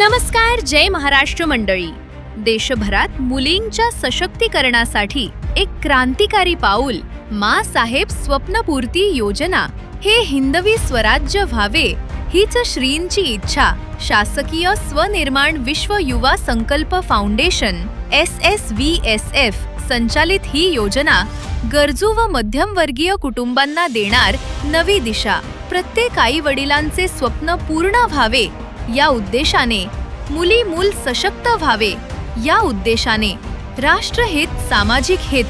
नमस्कार जय महाराष्ट्र मंडळी. देशभरात मुलींच्या सशक्तीकरणासाठी एक क्रांतिकारी पाऊल मा साहेब स्वप्नपूर्ती योजना हे हिंदवी स्वराज्य व्हावे हीच श्रींची इच्छा. शासकीय स्वनिर्माण विश्व युवा संकल्प foundation S S V S F संचालित ही योजना गरजू व मध्यमवर्गीय कुटुंबांना देणार नवी दिशा. प्रत्येक आई वडिलांचे स्वप्न पूर्ण व्हावे या उद्देशाने मुली मूल सशक्त व्हावे. या उद्देशाने राष्ट्रहित सामाजिक हित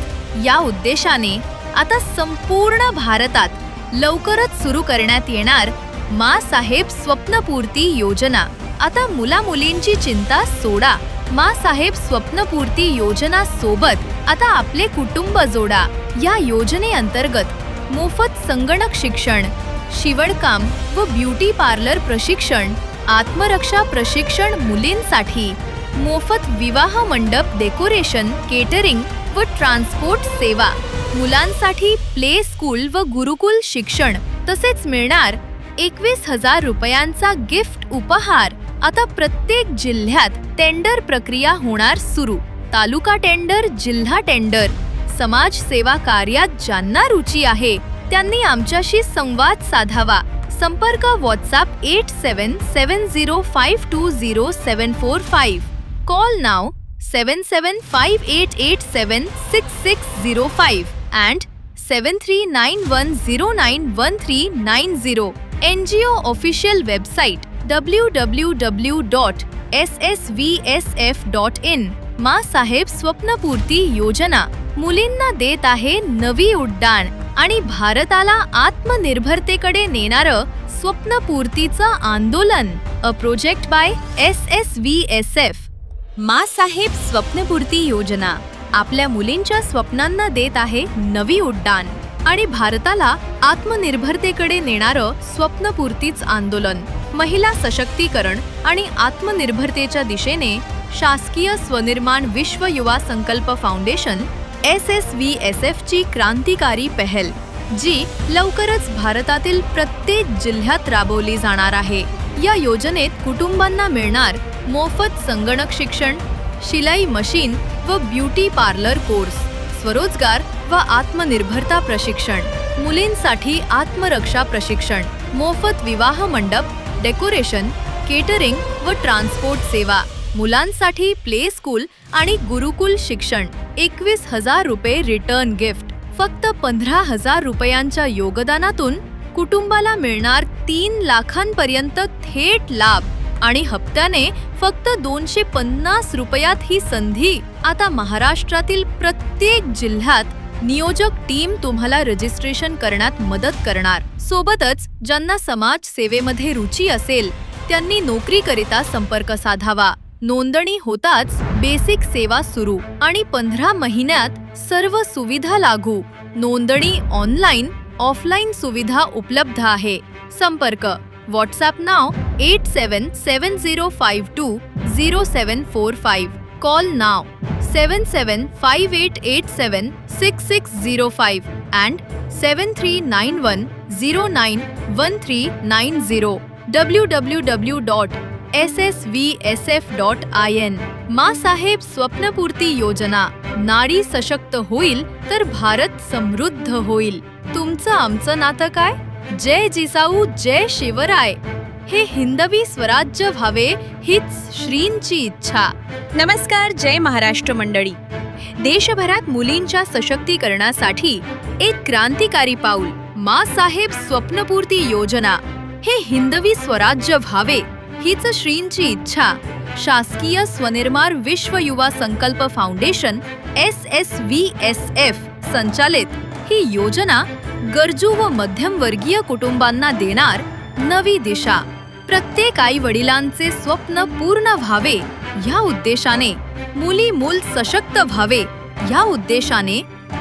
या उद्देशाने आता संपूर्ण भारतात लवकरच सुरू करण्यात येणार मासाहेब स्वप्नपूर्ती योजना. आता मुलामुलींची चिंता सोडा. मासाहेब स्वप्नपूर्ती योजना सोबत आता आपले कुटुंब जोडा. या योजनेअंतर्गत मोफत संगणक शिक्षण शिवणकाम व ब्युटी पार्लर प्रशिक्षण आत्मरक्षा प्रशिक्षण मुलींसाठी. मोफत विवाह मंडप डेकोरेशन केटरिंग व ट्रान्सपोर्ट सेवा. मुलांसाठी प्ले स्कूल व गुरुकुल शिक्षण. तसेच मिळणार एकवीस हजार रुपयांचा गिफ्ट उपहार. आता प्रत्येक जिल्ह्यात टेंडर प्रक्रिया होणार सुरू. तालुका टेंडर जिल्हा टेंडर. समाज सेवा कार्यात ज्यांना रुची आहे त्यांनी आमच्याशी संवाद साधावा. संपर्क WhatsApp eight seven seven zero five two zero seven four five call now seven seven five eight eight seven six six zero five and seven three nine one zero nine one three nine zero N G O official website W W W dot S S V S F dot in Maa Saheb Swapnapurti योजना मुलींना देत आहे नवी उड्डाण आणि भारताला आत्मनिर्भरतेकडे नेणारं स्वप्नपूर्तीचं आंदोलन a project by S S V S F. Maa Saheb Swapnapurti योजना. आपल्या मुलींच्या स्वप्नांना देत आहे नवी उड्डाण आणि भारताला आत्मनिर्भरतेकडे नेणारं स्वप्नपूर्तीच आंदोलन महिला सशक्तीकरण आणि आत्मनिर्भरतेच्या दिशेने शासकीय Swanirman Vishwa Yuva Sankalp foundation S S V S एफची क्रांतिकारी पहल जी लवकरच भारतातील प्रत्येक जिल्ह्यात राबवली जाणार आहे. या योजनेत कुटुंबांना मिळणार मोफत संगणक शिक्षण शिलाई मशीन व ब्युटी पार्लर कोर्स स्वरोजगार व आत्मनिर्भरता प्रशिक्षण मुलींसाठी आत्मरक्षा प्रशिक्षण मोफत विवाह मंडप डेकोरेशन केटरिंग व ट्रान्सपोर्ट सेवा. मुलांसाठी प्ले स्कूल आणि गुरुकुल शिक्षण. एकवीस हजार रुपये रिटर्न गिफ्ट. फक्त पंधरा हजार रुपयांच्या योगदानातून कुटुंबाला मिळणार तीन लाखांपर्यंत थेट लाभ. आणि हप्त्याने फक्त दोनशे पन्नास रुपयात ही संधी आता महाराष्ट्रातील प्रत्येक जिल्ह्यात नियोजक टीम तुम्हाला रजिस्ट्रेशन करण्यात मदत करणार. सोबतच ज्यांना समाज सेवेमध्ये रुची असेल त्यांनी नोकरीकरिता संपर्क साधावा. नोंदणी होताच बेसिक सेवा सुरू आणि पंधरा महिन्यात सर्व सुविधा लागू. नोंदणी ऑनलाईन ऑफलाईन सुविधा उपलब्ध आहे. संपर्क WhatsApp now eight seven seven zero five two zero seven four five. Call now seven seven five eight eight seven six six zero five and seven three nine one zero nine one three nine zero. W W W dot S S V S F dot I N Maa Saheb Swapnapurti योजना. नारी सशक्त होईल तर भारत समृद्ध होईल. तुमचं आमचं नातं काय? जय जिजाऊ जय शिवराय. हे हिंदवी स्वराज्य व्हावे हीच श्रींची इच्छा. नमस्कार जय महाराष्ट्र मंडळी. देशभरात मुलींच्या सशक्तीकरणासाठी एक क्रांतिकारी पाऊल माँ साहेब स्वप्नपूर्ती योजना. हे हिंदवी स्वराज्य व्हावे. हीच श्रींची इच्छा. शासकीय Swanirman Vishwa Yuva Sankalp foundation S S V S F संचालित. ही योजना गरजू व मध्यमवर्गीय कुटुंबांना देणार नवी दिशा. प्रत्येक आई वडिलांचे स्वप्न पूर्ण व्हावे या उद्देशाने मुली मूल सशक्त व्हावे या उद्देशाने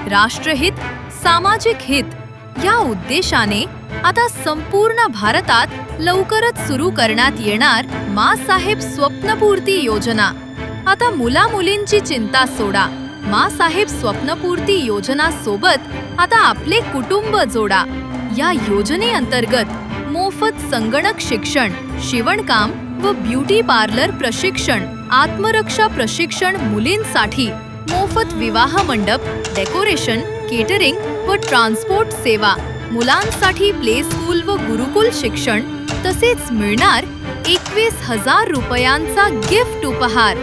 राष्ट्रहित सामाजिक हित या उद्देशाने आता संपूर्ण भारतात लवकरच सुरू करण्यात येणार मासाहेब स्वप्नपूर्ती योजना. आता मुला मुलींची चिंता सोडा. मासाहेब स्वप्नपूर्ती योजना सोबत आता आपले कुटुंब जोडा. या योजनेअंतर्गत मोफत संगणक शिक्षण शिवणकाम व ब्युटी पार्लर प्रशिक्षण आत्मरक्षा प्रशिक्षण मुलींसाठी मोफत विवाह मंडप डेकोरेशन केटरिंग व ट्रान्सपोर्ट सेवा. मुलांसाठी प्ले स्कूल व गुरुकुल शिक्षण तसेच मिळणार एकवीस हजार रुपयांचा गिफ्ट उपहार.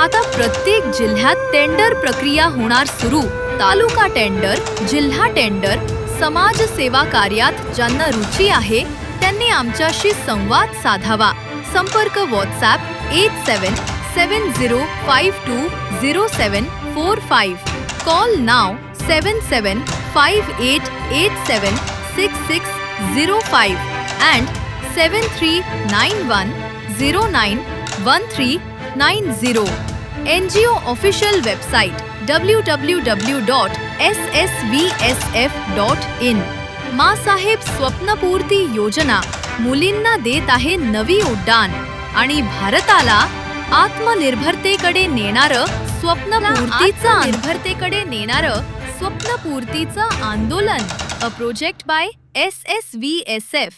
आता प्रत्येक जिल्ह्यात टेंडर प्रक्रिया होणार सुरू. तालुका टेंडर जिल्हा टेंडर समाज सेवा कार्यात ज्यांना रुची आहे त्यांनी आमच्याशी संवाद साधावा. संपर्क WhatsApp eight seven seven zero five two zero seven four five call now seven seven five eight eight seven six six zero five and seven three nine one zero nine one three nine zero N G O official website W W W dot S S V S F dot in Maasaheb Swapnapurti योजना मुलींना देत आहे नवी उड्डाण आणि भारताला आत्मनिर्भरतेकडे नेणारं स्वप्नपूर्तीचं निर्भरतेकडे नेणारं स्वप्नपूर्तीचं आंदोलन. A project by S S V S F